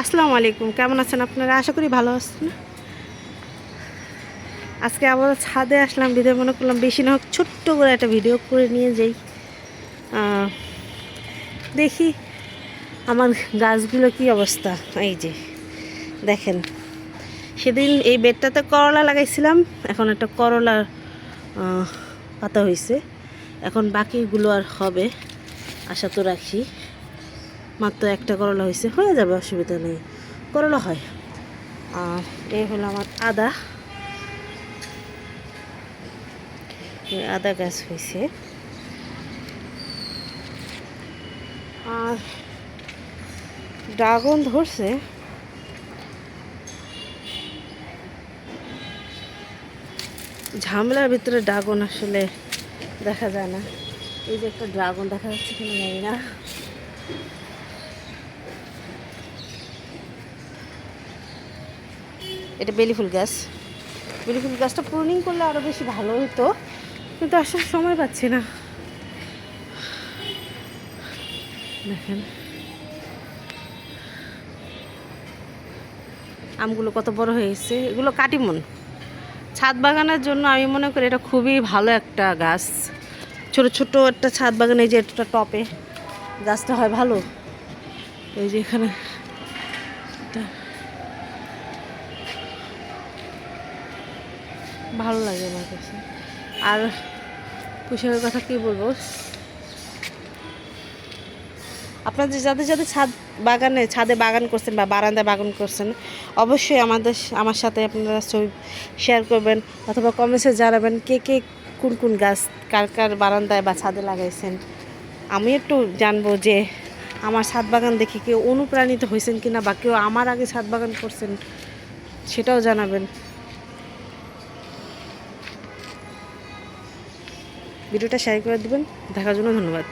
আসসালামু আলাইকুম, কেমন আছেন আপনারা? আশা করি ভালো আছেন। আজকে আবার ছাদে আসলাম ভিডিও মনে করলাম, বেশি না হোক ছোট্ট করে একটা ভিডিও করে নিয়ে যাই। দেখি আমার গাছগুলো কি অবস্থা। এই যে, দেখেন, সেদিন এই বেডটাতে করলা লাগাইছিলাম, এখন একটা করলার পাতা হয়েছে এখন বাকিগুলো আর হবে, আশা তো রাখি। মাত্র একটা করলা হয়েছে, হয়ে যাবে, অসুবিধা নেই। করলা হয়। আর এই হলো আমার আদা। আদা গাছ হয়েছে। আর ড্রাগন ধরছে। ঝামেলার ভিতরে ড্রাগন আসলে দেখা যায় না। এই যে একটা ড্রাগন দেখা যাচ্ছে কিনা জানি না। এটা বেলি ফুল গাছ। বেলি ফুল গাছটা প্রুনিং করলে আরও বেশি ভালো হতো। কিন্তু আসার সময় পাচ্ছি না। দেখেন। আমগুলো কত বড় হয়েছে এগুলো কাটিমন। ছাদ বাগানের জন্য আমি মনে করি এটা খুবই ভালো একটা গাছ। ছোট ছোট একটা ছাদ বাগানে যে একটা টপে। গাছটা হয় ভালো। এই যে এখানে এটা ভালো লাগে আমার কাছে। আর পুষাকের কথা কি বলব? আপনাদের যাদের যাদের ছাদ বাগানে, ছাদে বাগান করছেন বা বারান্দায় বাগান করছেন, অবশ্যই আমাদের আমার সাথে আপনারা ছবি শেয়ার করবেন অথবা কমেন্টসে জানাবেন কে কে কোন কোন গাছ কার কার বারান্দায় বা ছাদে লাগাইছেন। আমি একটু জানব যে আমার ছাদ বাগান দেখে কেউ অনুপ্রাণিত হয়েছেন কিনা বা কেউ আমার আগে ছাদ বাগান করছেন, সেটাও জানাবেন। ভিডিওটা শেয়ার করে দেবেন। দেখার জন্য ধন্যবাদ।